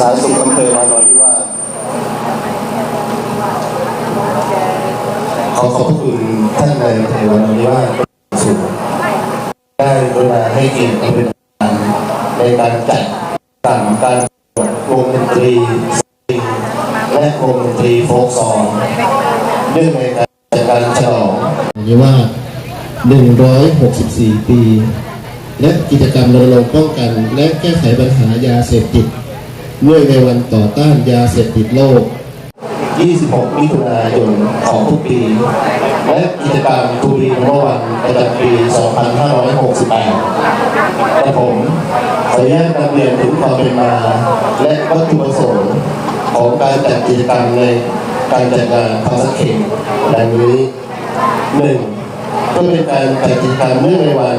สายสุขอำเภอวานอนที่ว่าขอขอบคุณท่านนายอำเภอวานอนที่ว่าสุขได้กรุณาให้เกียรติเป็นประธานในการจัดสั่งการประกวงดนตรีและวงดนตรีโฟล์คซองเนื่องในการจัดการฉลองนี้ว่า 164 ปี และกิจกรรมรณรงค์ป้องกัน และแก้ไขปัญหายาเสพติด เนื่อในวันต่อต้านยาเสพติดโลก 26 มิถุนายนของทุกปี และกิจกรรมทูบีนัมวันประจำปี 2568กระผมขออนุญาตนำเรียนถึงความเป็นมา และวัตถุประสงค์ของการจัดกิจกรรมในการจัดงานพาสเข่งดังนี้ 1. เพื่อเป็นการจัดกิจกรรมเนื่องในวัน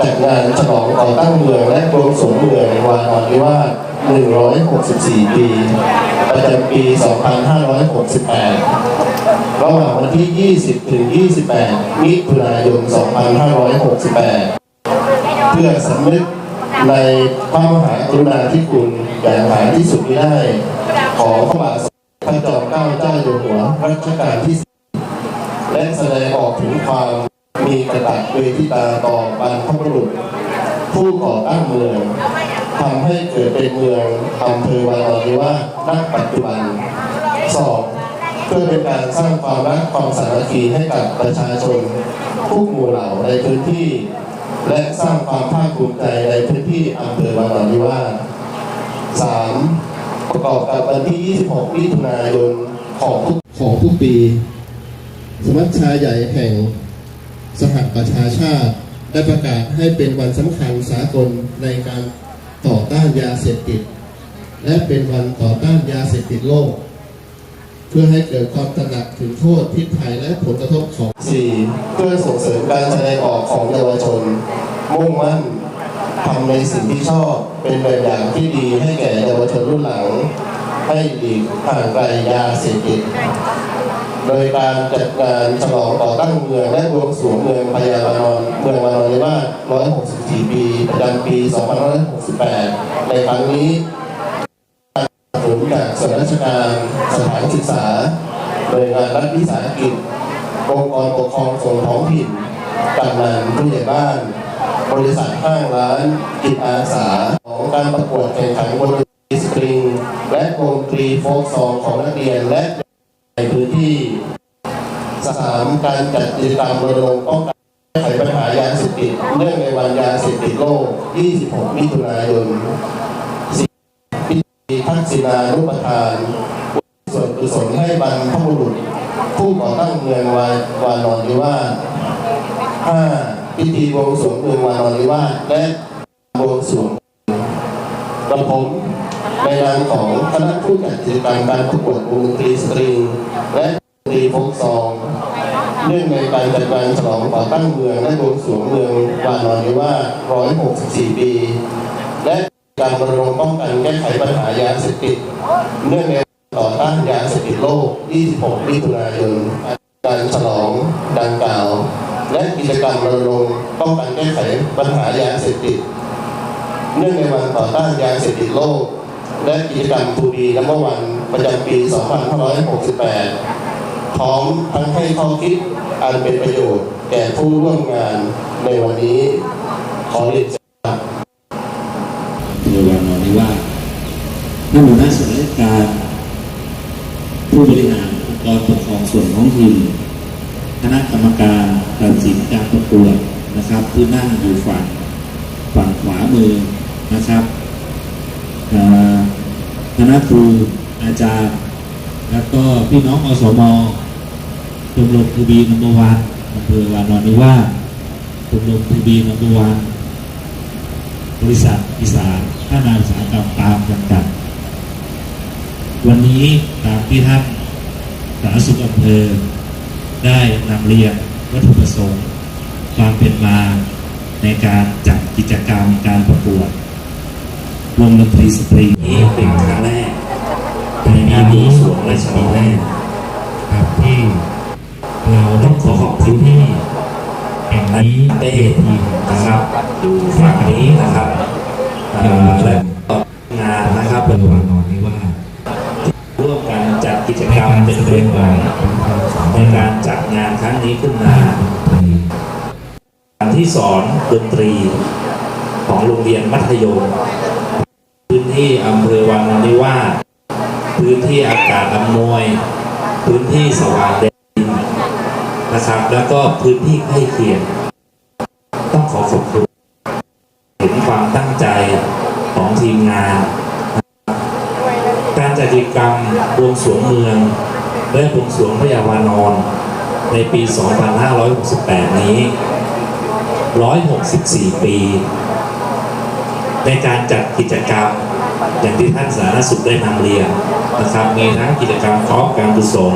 จัดงานฉลองก่อตั้งเมืองและรมสมเมืองวานอนนิวาส 164 ปี ประจำปี 2568 ระหว่างวันที่ 20 ถึง 28 มิถุนายน 2568 เพื่อสำนึกในพระมหากรุณาธิคุณอย่างหาที่สุดไม่ได้ ขอพระบาทพระจอมเกล้าเจ้าอยู่หัวรัชกาลที่ และแสดงออกถึงความมีกระตักเวทิตาต่อบรรพบุรุษผู้ก่อตั้งเมือง ทำให้เกิดเป็นเมืองอำเภอวานอนนิวาณปัจจุบันสองเพื่อเป็นการสร้างความรักความสามัคคีให้กับประชาชนทุกหมู่เหล่าในพื้นที่ และสร้างความภาคภูมิใจในพื้นที่อำเภอวานอนนิวาสสามประกอบกับวันที่ 26 มิถุนายนของทุกของทุกปี สมัชชาใหญ่แห่งสหประชาชาติได้ประกาศให้เป็นวันสำคัญสากลในการ ต่อต้านยาเสพติด และเป็นวันต่อต้านยาเสพติดโลก เพื่อให้เกิดความตระหนักถึงโทษพิษภัยและผลกระทบของ 4. เพื่อส่งเสริมการแสดงออกของเยาวชน มุ่งมั่นทำในสิ่งที่ชอบเป็นแบบอย่างที่ดีให้แก่เยาวชนรุ่นหลัง ให้หลีกห่างไกลยาเสพติด โดยการจัดงานฉลองต่อตั้งเมืองและบวงสรวงเมืองพญาวานอนเมืองวานอนนิวา164 ปีประจำปี 2568 ในครั้งนี้สนับสนุนจากส่วนราชการสถานศึกษาหน่วยงานรัฐวิสาหกิจองค์กรปกครองส่วนท้องถิ่นกำนันผู้ใหญ่บ้าน บริษัทห้างร้านจิตอาสาของการประกวดแข่งขันวงดนสตริงและวงดนตรีโฟล์คซองของนักเรียนและ ในพื้นที่สถามการจัดกิจกรรมรณรงค์ป้องกันแก้ไขปัญหายาเสพติดเนื่องในวันยาเสพติดโลก 26 มิถุนายนพิธีทักษิณานุปทานส่วนกุศลให้บรรพบุรุษ ผู้ก่อตั้งเมืองวาวานอนนิวาสห้าพิธีบวงสรวงเมืองวานอนนิวาสและบวงสรวงกระผม นนามของคณะผู้จัดกิจกรรมการประกวดวงดนตรีสตริงและดนตรีโฟกซองเนื่องในการจัดงานฉลองก่อตั้งเมืองและบวงสรวงเมืองวานอนนิวา164 ปี และการรณรงค์ป้องกันแก้ไขปัญหายาเสพติดเนื่องในวันต่อต้านยาเสพติดโลก 26 มิถุนายน การฉลองดังกล่าว และกิจกรรมรณรงค์ป้องกันแก้ไขปัญหายาเสพติด เนื่องในวันต่อต้านยาเสพติดโลก และกิจกรรมทูบีน้ำวันประจำปี 2568 พร้อมทั้งให้ข้อคิดอันเป็นประโยชน์แก่ผู้ร่วมงานในวันนี้ ขอเรียนเชิญครับเรือวานนนิวาสท่านหัวหน้าส่วนราชการ ผู้บริหารองค์กรปกครองส่วนท้องถิ่นคณะกรรมการตัดสินการประกวดนะครับที่นั่งอยู่ฝั่งฝั่งขวามือนะครับ คณะครูอาจารย์ แล้วก็พี่น้องอสมชมรมทูบีนัมเบอร์วันอำเภอวานอนนิวาชมรมทูบีนัมเบอร์วันบริษัทอีสานท่านาอุตสาหกรรมตามจำกัด วันนี้ตามที่ท่านสาธารณสุขอำเภอได้นำเรียนวัตถุประสงค์ ความเป็นมาในการจัดกิจกรรมการประกวด วงดนตรีสตรีนี้เป็นครั้งแรกในงานนี้สวงราชนีแรกครับที่เราต้องขอขอบคุณที่แห่งนี้ได้ทีนะครับอยู่ฝั่งนี้นะครับและงานนะครับเป็นวานนอนนิวาร่วมกันจัดกิจกรรมเป็นเรื่องราวในการจัดงานครั้งนี้ขึ้นมาการที่สอนดนตรีของโรงเรียนมัธยม ที่อำเภอวานอนนิวาสพื้นที่อากาศอำนวย พื้นที่สว่างแดนดินนะครับ แล้วก็พื้นที่ใกล้เคียง ต้องขอขอบคุณ เห็นความตั้งใจของทีมงาน การจัดกิจกรรมบวงสรวงเมือง และบวงสรวงพระยาวานอนในปี 2568 นี้ 164 ปี ในการจัดกิจกรรม อย่างที่ท่านสาธารณสุขได้นำเรียนนะครับมีทั้งกิจกรรมครอบการกุศล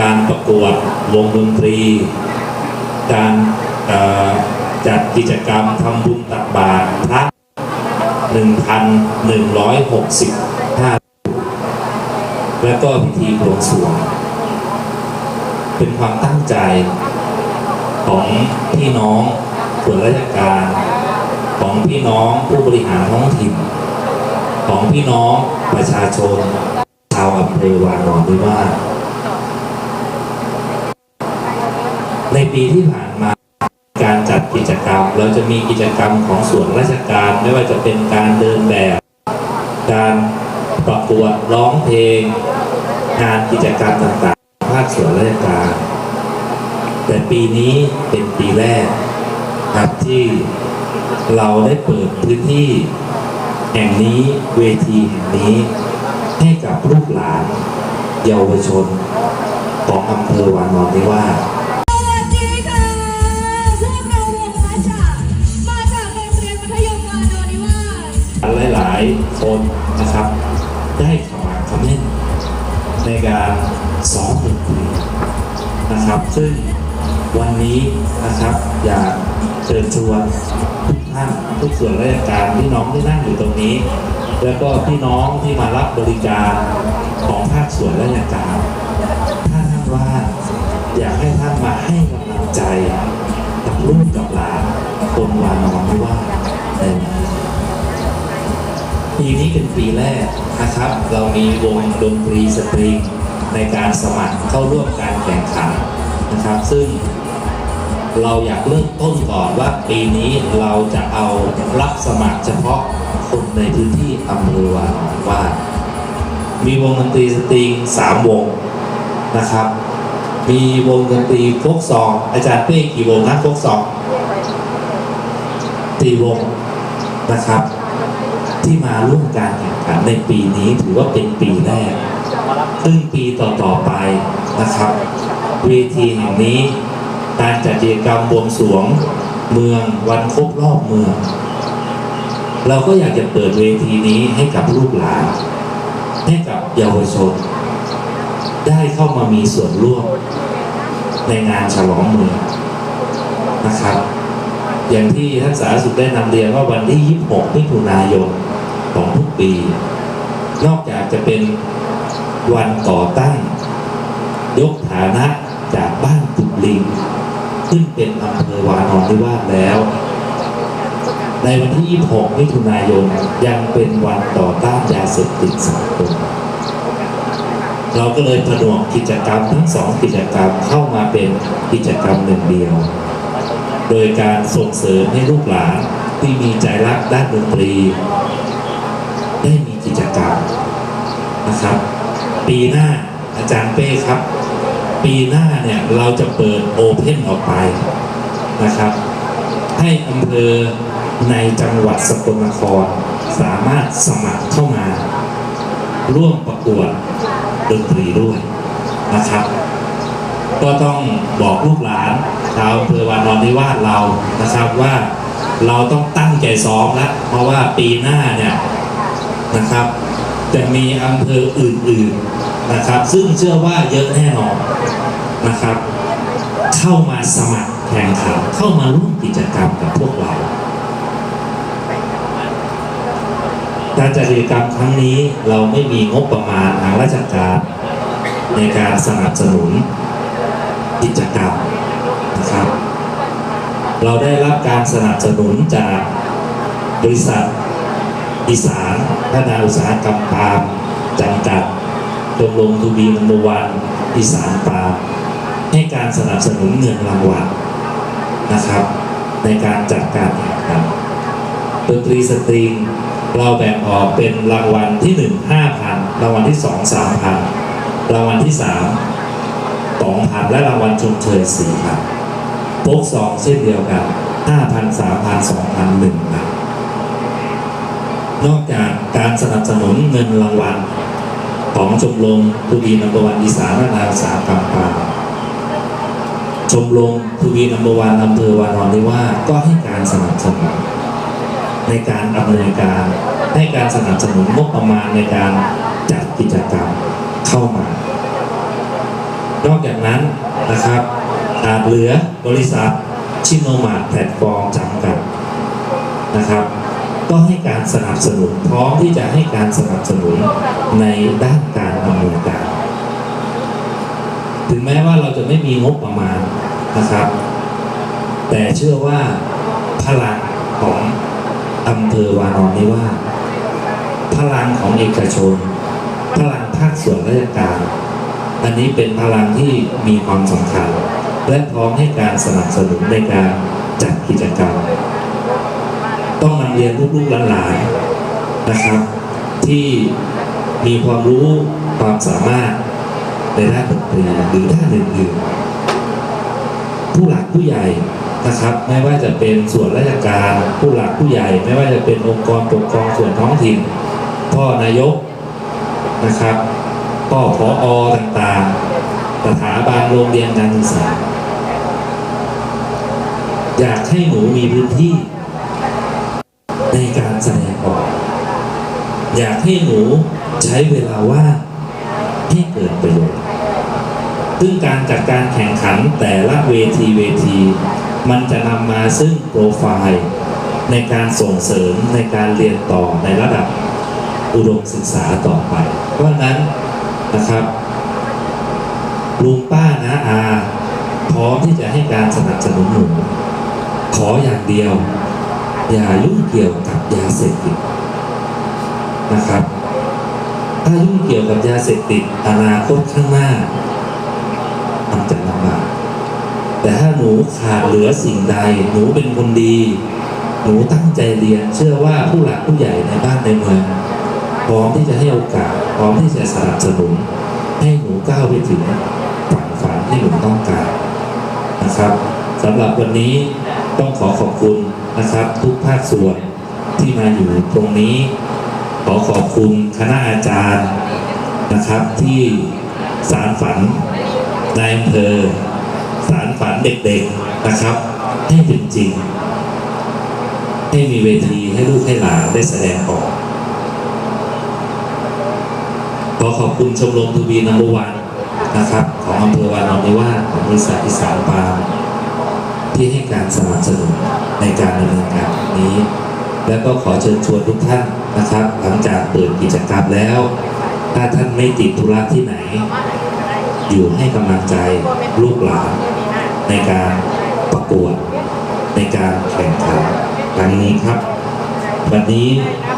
การประกวดวงดนตรี การจัดกิจกรรมทำบุญตักบาตรพระ1,165 แล้วก็พิธีบวงสรวง เป็นความตั้งใจของพี่น้องส่วนราชการ ของพี่น้องผู้บริหารท้องถิ่น ของพี่น้องประชาชน ชาวอำเภอวานอนด้วยว่าในปีที่ผ่านมาการจัดกิจกรรม เราจะมีกิจกรรมของส่วนราชการไม่ว่าจะเป็นการเดินแบบ การประกวดร้องเพลง งานกิจกรรมต่างๆ ภาคส่วนราชการ แต่ปีนี้เป็นปีแรกครับที่เราได้เปิดพื้นที่ แห่งนี้เวทีแห่งนี้ ให้กับลูกหลาน เยาวชน ของอำเภอวานอนนิวาสสวัสดีค่ะพวกเราวงมาจากมาจากโรงเรียนมัธยมวานอนนิวาสหลายๆคนนะครับ ได้ขมักเขม้นในการซ้อมดนตรีนะครับ ซึ่งวันนี้นะครับอยากเชิญชวนทุก ท่านทุกส่วนราชการพี่น้องที่นั่งอยู่ตรงนี้ แล้วก็พี่น้องที่มารับบริการของภาคส่วนราชการถ้าท่านว่าอยากให้ท่านมาให้กำลังใจกับลูกกับหลานคนวานอนไม่ว่าในปีนี้เป็นปีแรกนะครับ เรามีวงดนตรีสตริงในการสมัครเข้าร่วมการแข่งขันนะครับ ซึ่ง เราอยากเริ่มต้นก่อนว่าปีนี้เราจะเอารับสมัครเฉพาะคนในพื้นที่อำเภอวาว่า มีวงดนตรีสตริงสามวงนะครับ มีวงดนตรีฟกซอง อาจารย์เป้กี่วงนะโฟกซองตีวงนะครับ ที่มาร่วมการแข่งขันในปีนี้ถือว่าเป็นปีแรกซึ่งปีต่อๆไปนะครับ เวทีแห่งนี้ การจัดกิจกรรมบวงสวงเมืองวันครบรอบเมือง เราก็อยากจะเปิดเวทีนี้ให้กับลูกหลาน ให้กับเยาวชน ได้เข้ามามีส่วนร่วมในงานฉลองเมืองนะครับ อย่างที่ท่านสาธารณสุขได้นำเรียนว่าวันที่ 26มิถุนายนของทุกปี นอกจากจะเป็นวันก่อตั้ง ยกฐานะจากบ้านตุกลิง ขึ้นเป็นอำเภอวานอนนิวาสแล้ว ในวันที่ 26 มิถุนายนยังเป็นวันต่อต้านยาเสพติดสากลเราก็เลยผนวกกิจกรรมทั้งสองกิจกรรมเข้ามาเป็นกิจกรรมหนึ่งเดียว โดยการส่งเสริมให้ลูกหลานที่มีใจรักด้านดนตรี ได้มีกิจกรรมนะครับ ปีหน้าอาจารย์เป้ครับ ปีหน้าเนี่ยเราจะเปิดโอเพ่นออกไปนะครับ ให้อำเภอในจังหวัดสกลนคร สามารถสมัครเข้ามา ร่วมประกวดดนตรีด้วยนะครับ ก็ต้องบอกลูกหลานชาวอำเภอวานอนนิวาสเรานะครับว่าเราต้องตั้งใจซ้อมแล้วเพราะว่าปีหน้าเนี่ยนะครับจะมีอำเภออื่นๆนะครับ ซึ่งเชื่อว่าเยอะแน่นอน นะครับ เข้ามาสมัครแข่งขันเข้ามาร่วมกิจกรรมกับพวกเราการจัดกิจกรรมครั้งนี้เราไม่มีงบประมาณทางราชการในการสนับสนุนกิจกรรมนะครับ เราได้รับการสนับสนุนจากบริษัทอีสานพัฒนาอุตสาหกรรมปาล์มจำกัดชมรมทูบีนัมวันอีสานปาล์ม ให้การสนับสนุนเงินรางวัลนะครับ ในการจัดการแข่งขันดนตรีสตริงเราแบ่งออกเป็นรางวัลที่ 1 5,000 รางวัลที่ 2 3,000 รางวัลที่ 3 2,000 และรางวัลชมเชย4,000โป๊กซองเช่นเดียวกัน 5,000 3,000 2,000 1,000นอกจากการสนับสนุนเงินรางวัลของชมรมทูบีนัมเบวันอีสานพัฒนาอุตสาหกรรมปาม ชมรมทูบีนัมเบอร์วันอำเภอวานอนนิวาก็ให้การสนับสนุนในการดำเนินการ ให้การสนับสนุนงบประมาณในการจัดกิจกรรมเข้ามา นอกจากนั้นนะครับขาเหลือบริษัทชิโนมาแพลตฟอร์มจำกัดนะครับ ก็ให้การสนับสนุนพร้อมที่จะให้การสนับสนุนในด้านการดำเนินการ ถึงแม้ว่าเราจะไม่มีงบประมาณ นะครับ แต่เชื่อว่าพลังของอำเภอวานอนนิวาพลังของเอกชน พลังภาคส่วนราชการ อันนี้เป็นพลังที่มีความสำคัญ และพร้อมให้การสนับสนุนในการจัดกิจกรรม ต้องนำเรียนลูกๆหลานๆนะครับ ที่มีความรู้ความสามารถในด้านดนตรีหรือด้านอื่นๆ ผู้ใหญ่นะครับ ไม่ว่าจะเป็นส่วนราชการผู้หลักผู้ใหญ่ ไม่ว่าจะเป็นองค์กรปกครองส่วนท้องถิ่น พ่อนายกนะครับพ่อพออต่างๆ สถาบันโรงเรียนการศึกษา อยากให้หนูมีพื้นที่ ในการแสดงออก อยากให้หนูใช้เวลาว่างให้เกิดประโยชน์ ซึ่งการจัดการแข่งขันแต่ละเวทีเวที มันจะนำมาซึ่งโปรไฟล์ ในการส่งเสริมในการเรียนต่อในระดับอุดมศึกษาต่อไป เพราะนั้นนะครับลุงป้านะอาพร้อมที่จะให้การสนับสนุนหนูขออย่างเดียว อย่ายุ่งเกี่ยวกับยาเสพติดนะครับ ถ้ายุ่งเกี่ยวกับยาเสพติดอนาคตข้างหน้า จะลำบากแต่ถ้าหนูขาดเหลือสิ่งใด หนูเป็นคนดี หนูตั้งใจเรียน เชื่อว่าผู้หลักผู้ใหญ่ในบ้านในเมืองพร้อมที่จะให้โอกาสพร้อมที่จะสนับสนุนให้หนูก้าวไปถึงฝันฝันที่หนูต้องการนะครับสำหรับวันนี้ต้องขอขอบคุณนะครับ ทุกภาคส่วนที่มาอยู่ตรงนี้ ขอขอบคุณคณะอาจารย์นะครับที่สารฝัน นายอำเภอสารฝันเด็กๆนะครับ ให้เป็นจริง ให้มีเวทีให้ลูกให้หลานได้แสดงออกขอขอบคุณชมรมทูบีนัมบวันนะครับ ของอำเภอวานอนนิวาสของบริษัทอีสานปาล์มที่ให้การสนับสนุนในการดำเนินการนี้ แล้วก็ขอเชิญชวนทุกท่านนะครับ หลังจากเปิดกิจกรรมแล้ว ถ้าท่านไม่ติดธุระที่ไหน อยู่ให้กำลังใจลูกหลานในการประกวดในการแข่งขันครั้งนี้ครับ วันนี้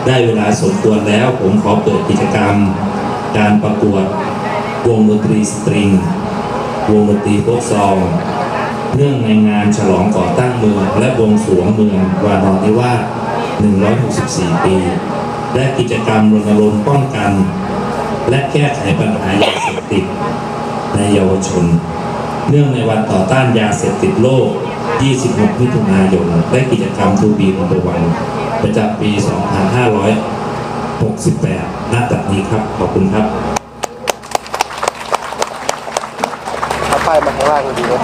ได้เวลาสมควรแล้วผมขอเปิดกิจกรรม การประกวดวงดนตรีสตริงวงดนตรีโฟกซองเนื่องในงานฉลองก่อตั้งเมือง และวงสวงเมืองวานอนนิวาส164 ปี และกิจกรรมรณรงค์ป้องกัน และแก้ไขปัญหายาเสพติด ในเยาวชน เนื่องในวันต่อต้านยาเสพติดโลก 26 มิถุนายน และกิจกรรมทูบีนัมเบอร์วันประจำปี 2568ณบัดนี้ครับ ขอบคุณครับเอาป้ายมาข้างล่างดีนะ